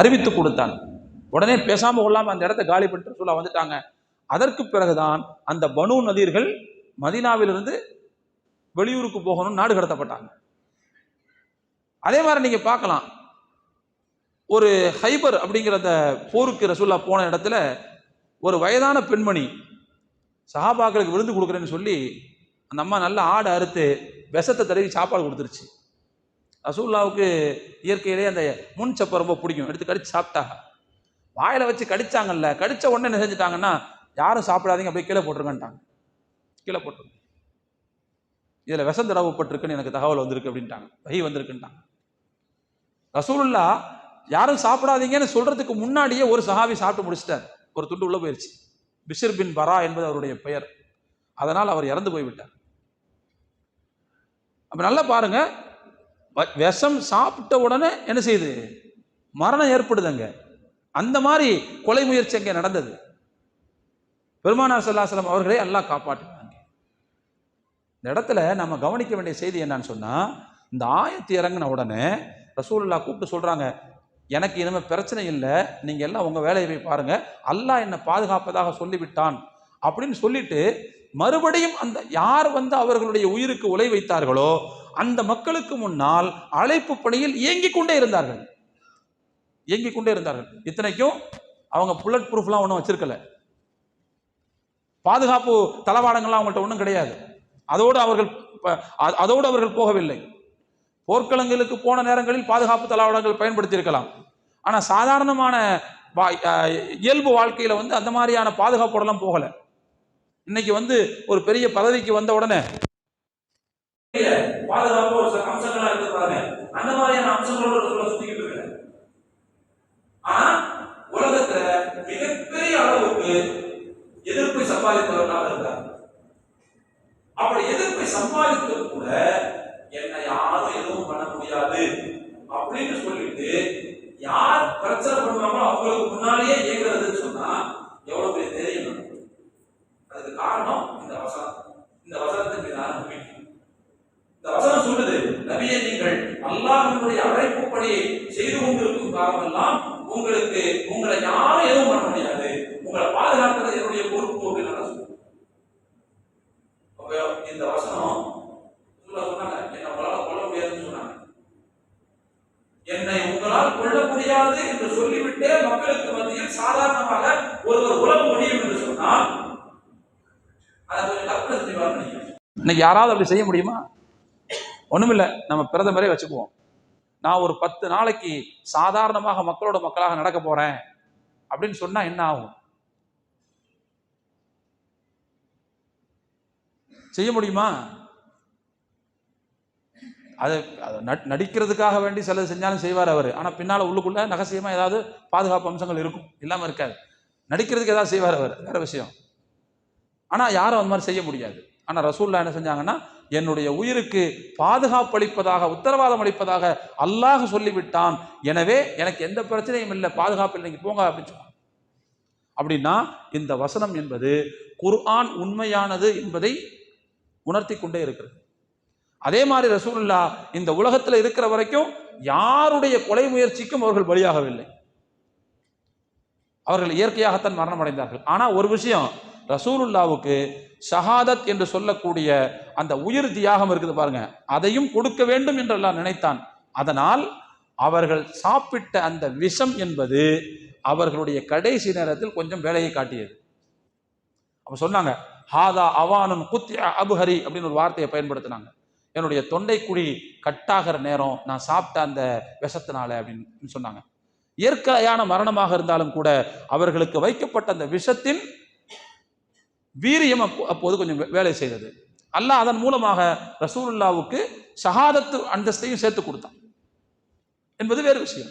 அறிவித்து கொடுத்தான். உடனே பேசாமல் கொள்ளாமல் அந்த இடத்த காலி பண்ணிட்டு சொல்ல வந்துட்டாங்க. அதற்கு பிறகுதான் அந்த பனு நதீர்கள் மதீனாவிலிருந்து வெளியூருக்கு போகணும்னு நாடு கடத்தப்பட்டாங்க. அதே மாதிரி நீங்க பார்க்கலாம். ஒரு ஹைபர் அப்படிங்கிற அந்த போருக்கு ரசூல்லா போன இடத்துல ஒரு வயதான பெண்மணி சஹாபாக்களுக்கு விருந்து கொடுக்குறேன்னு சொல்லி அந்த அம்மா நல்ல ஆடை அறுத்து விஷத்தை தடவி சாப்பாடு கொடுத்துருச்சு. ரசூல்லாவுக்கு இயற்கையிலே அந்த முன் சப்பை ரொம்ப பிடிக்கும். எடுத்து கடிச்சு சாப்பிட்டாங்க. வாயில் வச்சு கடிச்சாங்கல்ல கடித்த உடனே என்ன செஞ்சுட்டாங்கன்னா யாரும் சாப்பிடாதீங்க அப்படியே கீழே போட்டுருங்கன்ட்டாங்க. கீழே போட்டுருங்க. இதில் விஷம் தடவப்பட்டிருக்குன்னு எனக்கு தகவல் வந்திருக்கு அப்படின்ட்டாங்க. வகை வந்திருக்குன்ட்டாங்க. ரசூலுல்லா யாரும் சாப்பிடாதீங்கன்னு சொல்கிறதுக்கு முன்னாடியே ஒரு சஹாபி சாப்பிட்டு முடிச்சிட்டார். ஒரு துண்டு உள்ளே போயிடுச்சு பிஷர் பின் பரா என்பது அவருடைய பெயர். அதனால் அவர் இறந்து போய்விட்டார். அப்போ நல்லா பாருங்கள் விஷம் சாப்பிட்ட உடனே என்ன செய்யுது? மரணம் ஏற்படுதுங்க. அந்த மாதிரி கொலை முயற்சி அங்கே நடந்தது. பெருமானார் சல்லாசலம் அவர்களே எல்லாம் காப்பாற்றினாங்க. இந்த இடத்துல நம்ம கவனிக்க வேண்டிய செய்தி என்னன்னு சொன்னால் இந்த ஆயத்து இறங்கின உடனே ரசூல்லா கூப்பிட்டு சொல்கிறாங்க எனக்கு இனிமே பிரச்சனை இல்லை நீங்கள் எல்லாம் உங்கள் வேலையை போய் பாருங்கள் அல்லாஹ் என்னை பாதுகாப்பதாக சொல்லிவிட்டான். அப்படின்னு சொல்லிட்டு மறுபடியும் அந்த யார் வந்து அவர்களுடைய உயிருக்கு உலை வைத்தார்களோ அந்த மக்களுக்கு முன்னால் அழைப்பு பணியில் இயங்கிக் கொண்டே இருந்தார்கள். இயங்கிக் கொண்டே இருந்தார்கள். இத்தனைக்கும் அவங்க புல்லட் ப்ரூஃப்லாம் ஒன்றும் வச்சிருக்கல. பாதுகாப்பு தளவாடங்கள்லாம் அவங்கள்ட்ட ஒன்றும் கிடையாது. அதோடு அவர்கள் அதோடு அவர்கள் போகவில்லை. போர்க்களங்களுக்கு போன நேரங்களில் பாதுகாப்பு தளவாடங்கள் பயன்படுத்தி இருக்கலாம் சாதாரணமான வா- இயல்பு வாழ்க்கையில் வந்து அந்த மாதிரியான பாதுகாப்போடலாம் போகலை. இன்னைக்கு வந்து ஒரு பெரிய பதவிக்கு வந்த உடனே பாதுகாப்பு ஒரு சில அம்சங்களா இருக்கிறாங்க அந்த மாதிரியான அம்சங்களோட சொல்ல சுத்திக்கிட்டு இருக்காங்க. ஆனா உலகத்துல மிகப்பெரிய அளவுக்கு எதிர்ப்பை சம்பாதித்தவர்களாக இருந்தார் அப்படி எதிர்ப்பை சம்பாதித்து கூட என்னை யாரும் எதுவும் பண்ண முடியாது அப்படின்னு சொல்லிட்டு யார் பிரச்சனை பண்ணுவாங்களோ அவங்களுக்கு முன்னாலேயே இயங்குறதுன்னு சொன்னா எவ்வளவு பெரிய தைரியம் நமக்கு. அதுக்கு காரணம் இந்த வசனம் இந்த வசனத்தின் மீதான நம்பிக்கை இந்த வசனம் சொல்லுது நபியே நீங்கள் அல்லாஹ்வினுடைய அழைப்புப்படி செய்து கொண்டிருக்கும் காலமெல்லாம் உங்களுக்கு உங்களை யாரும் எதுவும் பண்ண முடியாது உங்களை பாதுகாக்கிறது என்னுடைய பொறுப்பு அப்படின்னு நான் சொல்லுவேன் அப்ப இந்த வசனம் ரசூலுல்லாஹ் சொன்னாங்க என்ன உங்களால் கொல்ல முடியாதுன்னு சொன்னாங்க என்னை கொள்ள முடியாது என்று சொல்லிவிட்டே மக்களுக்கு மத்தியில் சாதாரணமாக ஒருவர் உலக முடியும் என்று சொன்னால் அதை கொஞ்சம் கற்பனை செஞ்சு இன்னைக்கு யாராவது அப்படி செய்ய முடியுமா? ஒண்ணுமில்ல நம்ம பிரதமரே வச்சுக்குவோம். நான் ஒரு பத்து நாளைக்கு சாதாரணமாக மக்களோட மக்களாக நடக்க போறேன் அப்படின்னு சொன்னா என்ன ஆகும்? செய்ய முடியுமா? அது நடிக்கிறதுக்காக வேண்டி சிலது செஞ்சாலும் செய்வார் அவர். ஆனால் பின்னால் உள்ளுக்குள்ள ரகசியமாக ஏதாவது பாதுகாப்பு அம்சங்கள் இருக்கும். இல்லாமல் இருக்காது. நடிக்கிறதுக்கு ஏதாவது செய்வார் அவர். வேறு விஷயம். ஆனால் யாரும் அந்த மாதிரி செய்ய முடியாது. ஆனால் ரசூல்லா என்ன செஞ்சாங்கன்னா என்னுடைய உயிருக்கு பாதுகாப்பு அளிப்பதாக உத்தரவாதம் அளிப்பதாக அல்லாஹ் சொல்லிவிட்டான். எனவே எனக்கு எந்த பிரச்சனையும் இல்லை. பாதுகாப்பு இல்லைங்க போங்க அப்படின்னு சொன்னான் அப்படின்னா இந்த வசனம் என்பது குர்ஆன் உண்மையானது என்பதை உணர்த்தி கொண்டே இருக்கிறது. அதே மாதிரி ரசூல்லா இந்த உலகத்தில் இருக்கிற வரைக்கும் யாருடைய கொலை முயற்சிக்கும் அவர்கள் பலியாகவில்லை. அவர்கள் இயற்கையாகத்தான் மரணம் அடைந்தார்கள் ஆனால் ஒரு விஷயம் ரசூலுல்லாவுக்கு ஷஹாதத் என்று சொல்லக்கூடிய அந்த உயிர் தியாகம் இருக்குது பாருங்க. அதையும் கொடுக்க வேண்டும் என்று நினைத்தான். அதனால் அவர்கள் சாப்பிட்ட அந்த விஷம் என்பது அவர்களுடைய கடைசி நேரத்தில் கொஞ்சம் வேலையை காட்டியது. அப்ப சொன்னாங்க ஹாதா அவானன் குத்தி அபுஹரி அப்படின்னு ஒரு வார்த்தையை பயன்படுத்தினாங்க. என்னுடைய தொண்டைக்குழி கட்டாகிற நேரம் நான் சாப்பிட்ட அந்த விஷத்தினால அப்படின்னு சொன்னாங்க. இயற்கையான மரணமாக இருந்தாலும் கூட அவர்களுக்கு வைக்கப்பட்ட அந்த விஷத்தின் வீரியம் அப்போ- அப்போது கொஞ்சம் வே- வேலை செய்தது. அல்லாஹ் அதன் மூலமாக ரசூலுல்லாவுக்கு ஷஹாதத்து அந்தஸ்தையும் சேர்த்து கொடுத்தான். என்பது வேறு விஷயம்.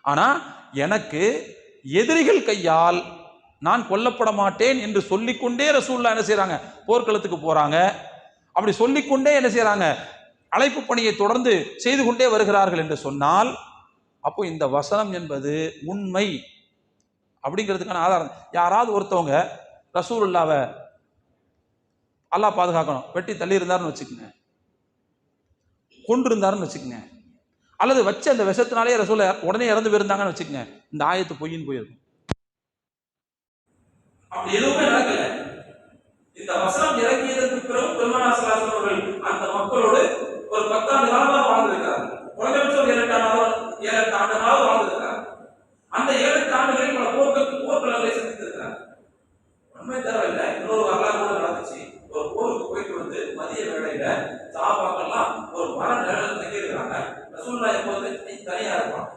ஆனா எனக்கு எதிரிகள் கையால் நான் கொல்லப்பட மாட்டேன் என்று சொல்லிக்கொண்டே ரசூல்லா என்ன செய்கிறாங்க போர்க்களத்துக்கு போறாங்க. அப்படி சொல்லிக்கொண்டே என்ன செய்கிறாங்க அழைப்பு பணியை தொடர்ந்து செய்து கொண்டே வருகிறார்கள் என்று சொன்னால் அப்போ இந்த வசனம் என்பது உண்மை அப்படிங்கிறதுக்கான ஆதாரம். யாராவது ஒருத்தவங்க ரசூலுல்லாவை அல்லாஹ் பாதுகாக்கணும். வெட்டி தள்ளி இருந்தாருன்னு வச்சுக்கோங்க. கொண்டு இருந்தாருன்னு வச்சுக்கோங்க. அல்லது வச்ச அந்த விஷத்தினாலே ரசூல உடனே இறந்து போயிருந்தாங்கன்னு வச்சுக்கங்க. இந்த ஆயத்து பொய்ன்னு போயிருக்கும். அப்படி எதுவுமே நடக்கல. இந்த வசனம் இறங்கியதற்கு பிறகு பெருமானாசலாசன் அவர்கள் அந்த மக்களோடு ஒரு பத்தாண்டு காலமாக வாழ்ந்திருக்கிறார். குறைஞ்சபட்சம் ஒரு ஏழு ஆண்டு காலம் வாழ்ந்திருக்கிறார். அந்த ஏழு ஆண்டுகளில் பல போர்கள் போர்க்களங்களை சந்தித்திருக்கிறார். உண்மை தேவையில்லை இன்னொரு வரலாறு கூட நடந்துச்சு. ஒரு போருக்கு போயிட்டு வந்து மதிய வேளையில சாபாக்கெல்லாம் ஒரு மர நிழல் தங்கியிருக்கிறாங்க. ரசூல்லா எப்போது தனியா இருப்பான்.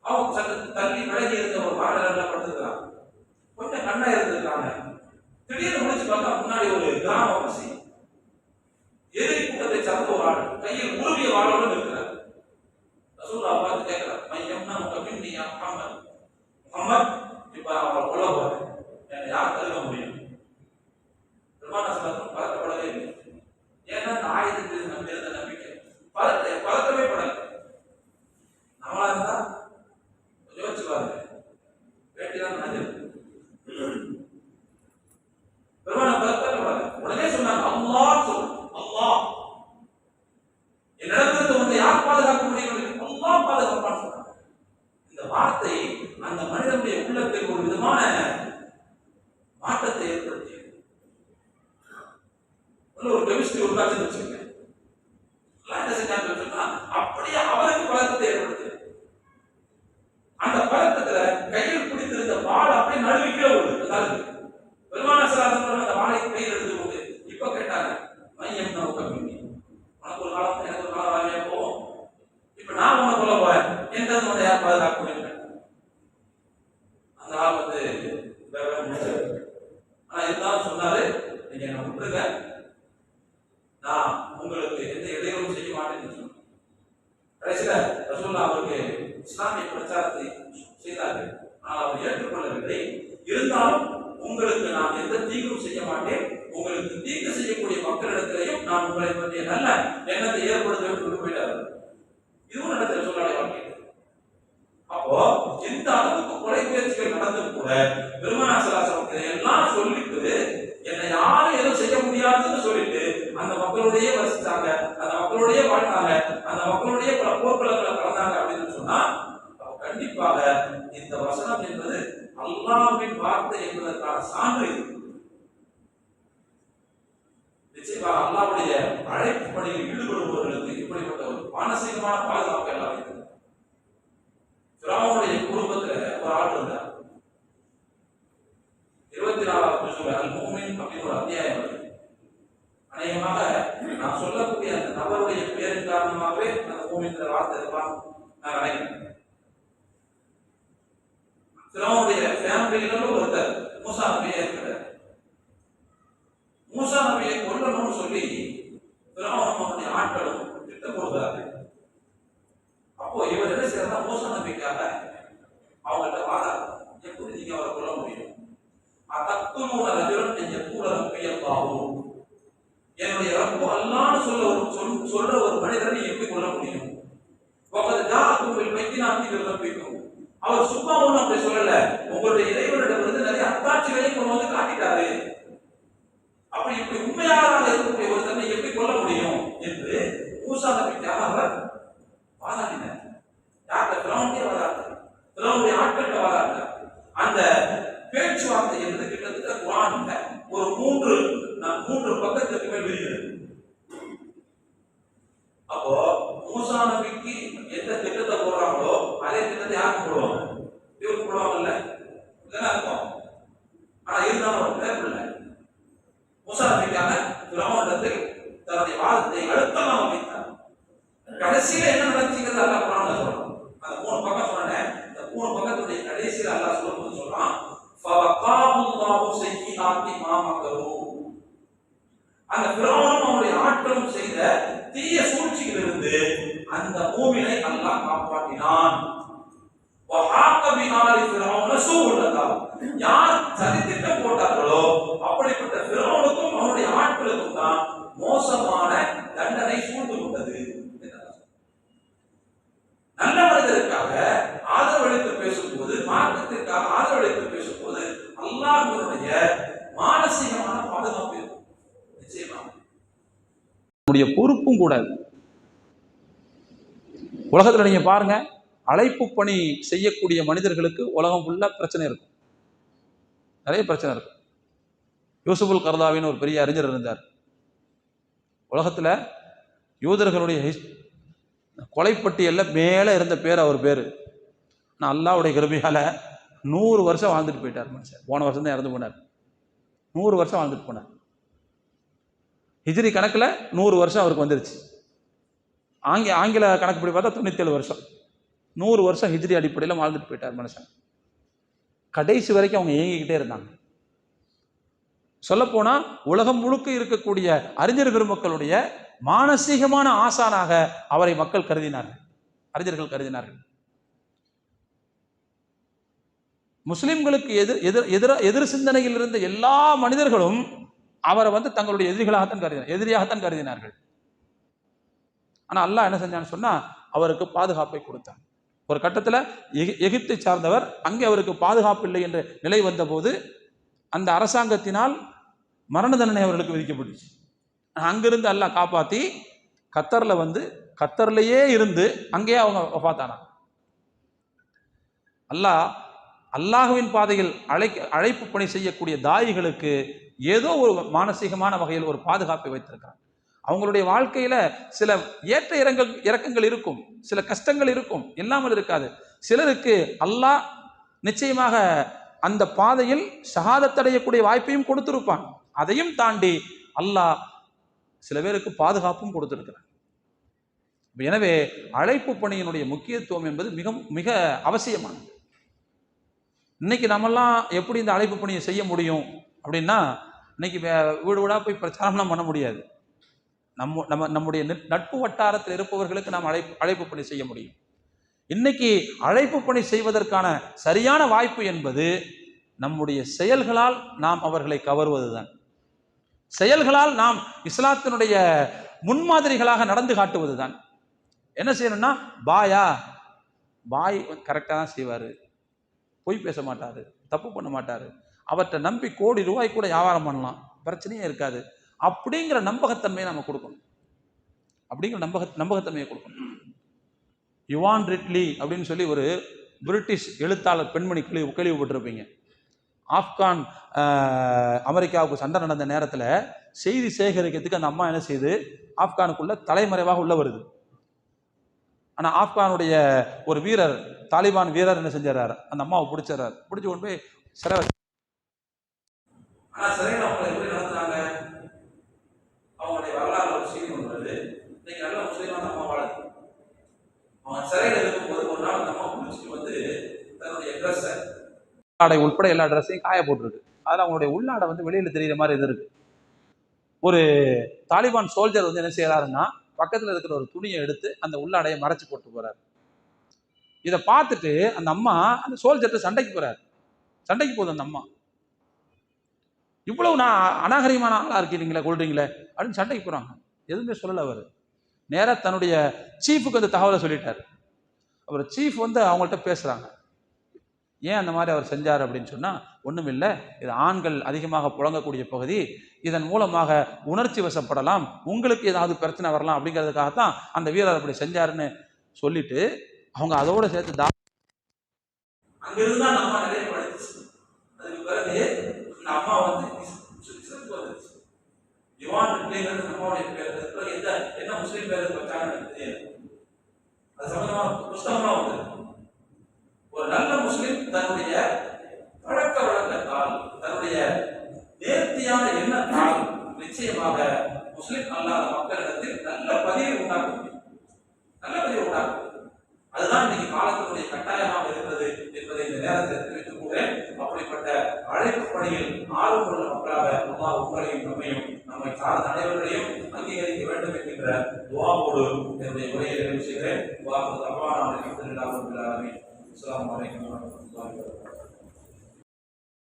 அவங்க சற்று தள்ளி விலகி இருந்த ஒரு மர நிழல படுத்துக்கிறாங்க கொஞ்சம் கண்ணா இருந்திருக்காங்க. திடீர்னு முடிச்சு பார்த்தா முன்னாடி ஒரு கிராம கிராமவாசி எதிரி கூட்டத்தை சார்ந்த ஒரு ஆள். கையில் உருவிய வாழோடு இருக்கிறார் ரசூலா பார்த்து கேட்கிறார் மையம்னா உங்க பின்னி முகமது முகமது இப்ப அவரை கொல்ல போறேன். என்னை யார் தருக முடியும்? பெருமான சலத்தம் பதக்கப்படவே இல்லை ஏன்னா இந்த ஆயுதத்தில் நம்பி இருந்த நம்பிக்கை பதத்தை பதக்கமே படல நம்மளா இருந்தா கொஞ்சம் யோசிச்சு பாருங்க வேட்டி தான் நினைஞ்சது பெருமான பதக்கமே படல உடனே சொன்னாங்க அல்லாஹ் சொல்லு அல்லாஹ் என்னிடத்திலிருந்து உன்னை யார் பாதுகாக்க முடியும் அல்லாஹ் பாதுகாப்பான்னு சொன்னாங்க இந்த வார்த்தை அந்த மனிதனுடைய உள்ளத்தில் ஒரு விதமான மாற்றத்தை ஏற்படுத்தியது உள்ள ஒரு கெமிஸ்ட்ரி உண்டாச்சுன்னு வச்சுக்கோங்க. என்ன செஞ்சாங்க சொன்னா அப்படியே அவருக்கு பழக்கத்தை ஏற்படுத்து அந்த பழக்கத்துல கையில் பிடித்திருந்த வாள் அப்படியே நடுவிக்கே விடுது அதாவது பெருமானசராசன் அந்த வாளை கையில் எடுத்து போட்டு இப்ப கேட்டாங்க மையம் நமக்கு கம்மி உனக்கு ஒரு காலம் எனக்கு ஒரு காலம் வாங்கியா போவோம் இப்ப நான் உனக்கு சொல்ல போறேன். எந்த உன்னை யார் பாதுகாக்க முடியும் அந்த ஆள் வந்து வேற வேற முடிச்சாரு ஆனா இருந்தாலும் சொன்னாரு நீங்க என்ன விட்டுருங்க நான் உங்களுக்கு எந்த இடையூறும் செய்ய மாட்டேன்னு சொன்னேன் கடைசியில ரசூல்லா அவருக்கு இஸ்லாமிய பிரச்சாரத்தை செய்தார்கள் ஆனால் அவர் ஏற்றுக்கொள்ளவில்லை இருந்தாலும் உங்களுக்கு நான் எந்த தீங்கும் செய்ய மாட்டேன் உங்களுக்கு தீங்கு செய்யக்கூடிய மக்களிடத்திலையும் நான் உங்களை பற்றிய நல்ல எண்ணத்தை ஏற்படுத்த கொண்டு போயிட்டார் இதுவும் நடத்த சொல்லாடைய வாழ்க்கை எந்த இந்த அளவுக்கு கொலை முயற்சிகள் நடந்தும் கூட பெருமனாசலாசம் எல்லாம் சொல்லிட்டு என்னை யாரும் எதுவும் செய்ய முடியாதுன்னு சொல்லிட்டு அந்த மக்களுடைய வசித்தாங்க அந்த மக்களுடைய வாழ்ந்தாங்க அந்த மக்களுடைய பல போர்க்களங்களை கலந்தாங்க அப்படின்னு சொன்னா அப்ப கண்டிப்பாக இந்த வசனம் என்பது அல்லாஹ்வின் வார்த்தை என்பதற்கான சான்று இது நிச்சயமாக அல்லாஹ்வுடைய அழைப்பு பணியில் ஈடுபடுபவர்களுக்கு இப்படிப்பட்ட ஒரு மானசீகமான பாதுகாப்பு எல்லாம் இருக்குது பிராமனுடைய குடும்பத்துல ஒரு ஆள் இருந்தார். இருபத்தி நாலாவது புதுசுல அல் மூமின் அப்படின்னு ஒரு அத்தியாயம் இருக்கு அநேகமாக நான் சொல்லக்கூடிய அந்த நபருடைய பேரின் காரணமாகவே அந்த மூமின்ற வார்த்தை இருப்பான் நான் நினைக்கிறேன் பிராமனுடைய ஃபேமிலியிலும் ஒருத்தர். மூசா நபியை இருக்கிறார் மூசா நபியை கொல்லணும்னு சொல்லி பிராமணம் அவனுடைய Bible யார் சதித்திட்டம் போட்டார்களோ அப்படிப்பட்ட பிறவனுக்கும் அவனுடைய ஆட்களுக்கும் தான் மோசமான தண்டனை சூழ்ந்து கொண்டது நல்ல மனிதருக்காக ஆதரவளித்து பேசும்போது மார்க்கத்திற்காக ஆதரவளித்து பேசும்போது அல்லாஹ்வுடைய மானசீகமான பாதுகாப்பு இருக்கும். நிச்சயமா. நம்முடைய பொறுப்பும் கூட உலகத்தில் நீங்கள் பாருங்கள் அழைப்பு பணி செய்யக்கூடிய மனிதர்களுக்கு உலகம் ஃபுல்லாக பிரச்சனை இருக்கும். நிறைய பிரச்சனை இருக்கும் யூசுஃபுல் கர்தாவின்னு ஒரு பெரிய அறிஞர் இருந்தார். உலகத்தில் யூதர்களுடைய ஹிஸ்- கொலைப்பட்டியல்ல மேலே இருந்த பேர் அவர் பேர். நான் அல்லாவுடைய கிருபையால நூறு வருஷம் வாழ்ந்துட்டு போயிட்டார் மனுஷன். போன வருஷம் தான் இறந்து போனார். நூறு வருஷம் வாழ்ந்துட்டு போனார். ஹிஜ்ரி கணக்கில் நூறு வருஷம் அவருக்கு வந்துருச்சு. ஆங்கி ஆங்கில கணக்குப்படி பார்த்தா தொண்ணூத்தேழு வருஷம். நூறு வருஷம் ஹிஜ்ரி அடிப்படையில் வாழ்ந்துட்டு போயிட்டார் மனுஷன். கடைசி வரைக்கும் அவங்க இயங்கிக்கிட்டே இருந்தாங்க. சொல்லப்போனா உலகம் முழுக்க இருக்கக்கூடிய அறிஞர் பெருமக்களுடைய மானசீகமான ஆசானாக அவரை மக்கள் கருதினார்கள். அறிஞர்கள் கருதினார்கள். முஸ்லிம்களுக்கு எதிர் எதிர் எதிர எதிர் சிந்தனையில் இருந்த எல்லா மனிதர்களும் அவரை வந்து தங்களுடைய எதிரிகளாகத்தான் கருதினார் எதிரியாகத்தான் கருதினார்கள். ஆனா அல்லாஹ் என்ன செஞ்சான்னு சொன்னா அவருக்கு பாதுகாப்பை கொடுத்தார் ஒரு கட்டத்தில் எகி- எகிப்தை சார்ந்தவர் அங்கே அவருக்கு பாதுகாப்பு இல்லை என்ற நிலை வந்தபோது அந்த அரசாங்கத்தினால் மரண தண்டனை அவர்களுக்கு விதிக்கப்பட்டுச்சு. அங்கிருந்து அல்லாஹ் காப்பாற்றி கத்தர்ல வந்து கத்தர்லேயே இருந்து அங்கேயே அவங்க பார்த்தானா அல்லாஹ் அல்லாஹ்வின் பாதையில் அழைக்க அழைப்பு பணி செய்யக்கூடிய தாயிகளுக்கு ஏதோ ஒரு மானசீகமான வகையில் ஒரு பாதுகாப்பை வைத்திருக்கிறார் அவங்களுடைய வாழ்க்கையில சில ஏற்ற இறங்கள் இறக்கங்கள் இருக்கும். சில கஷ்டங்கள் இருக்கும். இல்லாமல் இருக்காது. சிலருக்கு அல்லாஹ் நிச்சயமாக அந்த பாதையில் ஷஹாதத்தடையக்கூடிய வாய்ப்பையும் கொடுத்திருப்பான். அதையும் தாண்டி அல்லாஹ் சில பேருக்கு பாதுகாப்பும் கொடுத்திருக்கிறான். எனவே அழைப்பு பணியினுடைய முக்கியத்துவம் என்பது மிக மிக அவசியமானது. இன்னைக்கு நம்மெல்லாம் எப்படி இந்த அழைப்பு பணியை செய்ய முடியும் அப்படின்னா இன்னைக்கு வீடு வீடாக போய் பிரச்சாரம்லாம் பண்ண முடியாது. நம்ம நம்ம நம்முடைய நட்- நட்பு வட்டாரத்தில் இருப்பவர்களுக்கு நாம் அழைப்பு அழைப்பு பணி செய்ய முடியும். இன்னைக்கு அழைப்பு பணி செய்வதற்கான சரியான வாய்ப்பு என்பது நம்முடைய செயல்களால் நாம் அவர்களை கவருவதுதான். செயல்களால் நாம் இஸ்லாத்தினுடைய முன்மாதிரிகளாக நடந்து காட்டுவதுதான். என்ன செய்யணும்னா பாயா பாய் கரெக்டாக தான் செய்வார். பொய் பேச மாட்டார் தப்பு பண்ண மாட்டார். அவற்றை நம்பி கோடி ரூபாய் கூட வியாபாரம் பண்ணலாம். பிரச்சனையே இருக்காது. அப்படிங்கிற நம்பகத்தன்மையை நம்ம கொடுக்கணும். அப்படிங்கிற நம்பக நம்பகத்தன்மையை கொடுக்கணும். யுவான் ரிட்லி அப்படின்னு சொல்லி ஒரு பிரிட்டிஷ் எழுத்தாளர் பெண்மணி கேள்வி கேள்விப்பட்டிருப்பீங்க. ஆப்கான் அமெரிக்காவுக்கு சண்டை நடந்த நேரத்தில் செய்தி சேகரிக்கிறதுக்கு அந்த அம்மா என்ன செய்யுது ஆப்கானுக்குள்ள தலைமறைவாக உள்ள வருது. ஆனால் ஆப்கானுடைய ஒரு வீரர் தாலிபான் வீரர் என்ன செஞ்சார் அந்த அம்மாவை பிடிச்சாரு பிடிச்ச கொண்டு போய் சிறை வச்சு- ஆனா சிறையில் அவங்க எப்படி நடத்துறாங்க அவங்களுடைய வரலாறு ஒரு செய்தி ஒன்று வருது இன்னைக்கு நல்ல முஸ்லீமான அம்மா வாழுது அவன் சிறையில் இருக்கும்போது ஒரு நாள் அந்த அம்மா வந்து தன்னுடைய ட்ரெஸ்ஸை ஆடை உட்பட எல்லா ட்ரெஸ்ஸையும் காய போட்டிருக்கு. அதில் அவங்களுடைய உள்ளாடை வந்து வெளியில் தெரிகிற மாதிரி இது இருக்கு. ஒரு தாலிபான் சோல்ஜர் வந்து என்ன செய்யறாருன்னா பக்கத்தில் இருக்கிற ஒரு துணியை எடுத்து அந்த உள்ளாடையை மறைச்சு போட்டு போறாரு. இதை பார்த்துட்டு அந்த அம்மா அந்த சோல்ஜர்கிட்ட சண்டைக்கு போறாரு. சண்டைக்கு போகுது அந்த அம்மா. இவ்வளவு நான் அநாகரிகமான ஆளாக இருக்கீங்களே கொள்றீங்களே அப்படின்னு சண்டைக்கு போகிறாங்க எதுவுமே சொல்லலை அவர். நேராக தன்னுடைய சீஃபுக்கு அந்த தகவலை சொல்லிட்டார். அவர் சீஃப் வந்து அவங்கள்ட்ட பேசுகிறாங்க ஏன் அந்த மாதிரி அவர் செஞ்சார் அப்படின்னு சொன்னால் ஒன்றும் இல்லை இது ஆண்கள் அதிகமாக புழங்கக்கூடிய பகுதி இதன் மூலமாக உணர்ச்சி வசப்படலாம் உங்களுக்கு ஏதாவது பிரச்சனை வரலாம் அப்படிங்கிறதுக்காகத்தான் அந்த வீரர் அப்படி செஞ்சாருன்னு சொல்லிட்டு அவங்க அதோடு சேர்த்து தா அங்கிருந்து தான் நம்ம நிறைய படிச்சு அதுக்கு பிறகு இந்த அம்மா வந்து யுவான் ரிப்ளைங்கிறது நம்மளுடைய பேர் எந்த என்ன முஸ்லீம் பேர் வச்சாங்கன்னு எனக்கு தெரியாது. அது சம்பந்தமான புஸ்தகம்லாம் வந்து ஒரு நல்ல முஸ்லீம் தன்னுடைய பழக்க வழக்கத்தால் தன்னுடைய நேர்த்தியான எண்ணத்தால் நிச்சயமாக முஸ்லிம் அல்லாத மக்களிடத்தில் நல்ல பதிவை உண்டாக்க முடியும் நல்ல பதிவை உண்டாக்க அதுதான் இன்னைக்கு காலத்தினுடைய கட்டாயமாக இருக்கிறது என்பதை இந்த நேரத்தில் தெரிவித்துக் கொள்கிறேன் அப்படிப்பட்ட அழைப்பு பணியில் ஆர்வமுள்ள மக்களாக அம்மா உங்களையும் நம்மையும் நம்மை சார்ந்த அனைவர்களையும் அங்கீகரிக்க வேண்டும் என்கின்ற துவாவோடு என்னுடைய உரையை நிறைவு செய்கிறேன். வாக்கு தப்பான அலமதுல்லாஹ் அஸ்ஸலாமு அலைக்கும் வரஹ்மத்துல்லாஹி வபரகாத்துஹு.